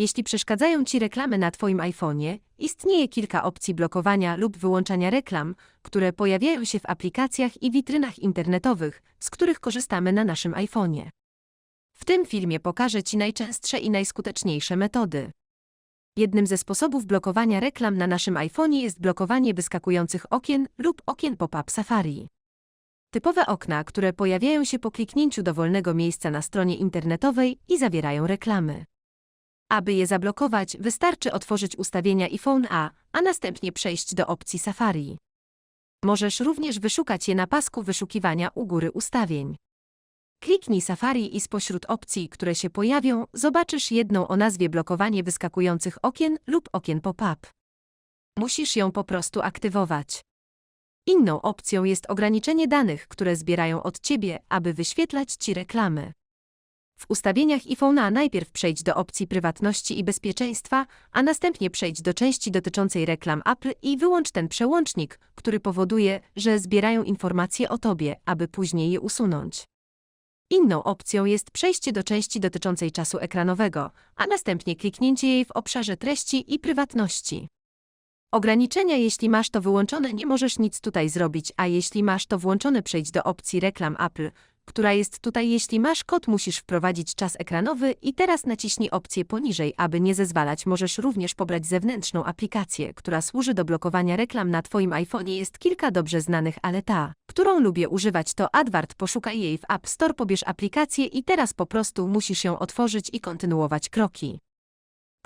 Jeśli przeszkadzają Ci reklamy na Twoim iPhone'ie, istnieje kilka opcji blokowania lub wyłączania reklam, które pojawiają się w aplikacjach i witrynach internetowych, z których korzystamy na naszym iPhone'ie. W tym filmie pokażę Ci najczęstsze i najskuteczniejsze metody. Jednym ze sposobów blokowania reklam na naszym iPhone'ie jest blokowanie wyskakujących okien lub okien pop-up Safari. Typowe okna, które pojawiają się po kliknięciu dowolnego miejsca na stronie internetowej i zawierają reklamy. Aby je zablokować, wystarczy otworzyć ustawienia iPhone A, a następnie przejść do opcji Safari. Możesz również wyszukać je na pasku wyszukiwania u góry ustawień. Kliknij Safari i spośród opcji, które się pojawią, zobaczysz jedną o nazwie blokowanie wyskakujących okien lub okien pop-up. Musisz ją po prostu aktywować. Inną opcją jest ograniczenie danych, które zbierają od Ciebie, aby wyświetlać Ci reklamy. W ustawieniach iPhone'a najpierw przejdź do opcji prywatności i bezpieczeństwa, a następnie przejdź do części dotyczącej reklam Apple i wyłącz ten przełącznik, który powoduje, że zbierają informacje o Tobie, aby później je usunąć. Inną opcją jest przejście do części dotyczącej czasu ekranowego, a następnie kliknięcie jej w obszarze treści i prywatności. Ograniczenia jeśli masz to wyłączone nie możesz nic tutaj zrobić, a jeśli masz to włączone przejdź do opcji reklam Apple, która jest tutaj jeśli masz kod musisz wprowadzić czas ekranowy i teraz naciśnij opcję poniżej, aby nie zezwalać możesz również pobrać zewnętrzną aplikację, która służy do blokowania reklam na Twoim iPhone'ie. Jest kilka dobrze znanych, ale ta, którą lubię używać to Adward poszukaj jej w App Store pobierz aplikację i teraz po prostu musisz ją otworzyć i kontynuować kroki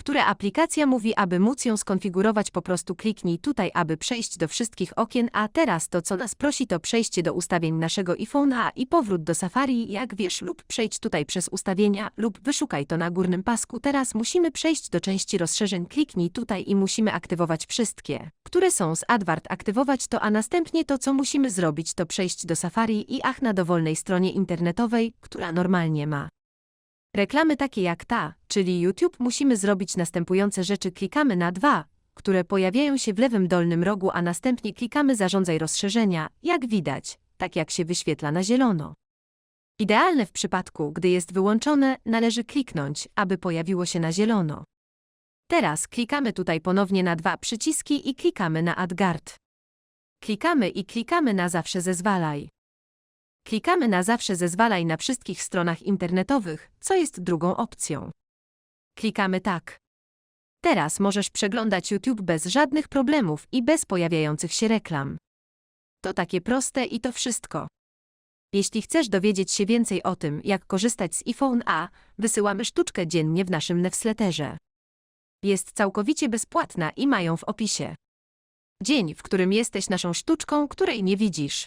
które aplikacja mówi, aby móc ją skonfigurować po prostu kliknij tutaj, aby przejść do wszystkich okien, a teraz to co nas prosi to przejście do ustawień naszego iPhone'a i powrót do Safari, jak wiesz, lub przejdź tutaj przez ustawienia lub wyszukaj to na górnym pasku. Teraz musimy przejść do części rozszerzeń, kliknij tutaj i musimy aktywować wszystkie, które są z Adward aktywować to, a następnie to co musimy zrobić to przejść do Safari i ach na dowolnej stronie internetowej, która normalnie ma. Reklamy takie jak ta, czyli YouTube, musimy zrobić następujące rzeczy. Klikamy na dwa, które pojawiają się w lewym dolnym rogu, a następnie klikamy Zarządzaj rozszerzenia, jak widać, tak jak się wyświetla na zielono. Idealne w przypadku, gdy jest wyłączone, należy kliknąć, aby pojawiło się na zielono. Teraz klikamy tutaj ponownie na dwa przyciski i klikamy na AdGuard. Klikamy i klikamy na Zawsze zezwalaj. Klikamy na Zawsze zezwalaj na wszystkich stronach internetowych, co jest drugą opcją. Klikamy tak. Teraz możesz przeglądać YouTube bez żadnych problemów i bez pojawiających się reklam. To takie proste i to wszystko. Jeśli chcesz dowiedzieć się więcej o tym, jak korzystać z iPhone A, wysyłamy sztuczkę dziennie w naszym newsletterze. Jest całkowicie bezpłatna i mają w opisie. Dzień, w którym jesteś naszą sztuczką, której nie widzisz.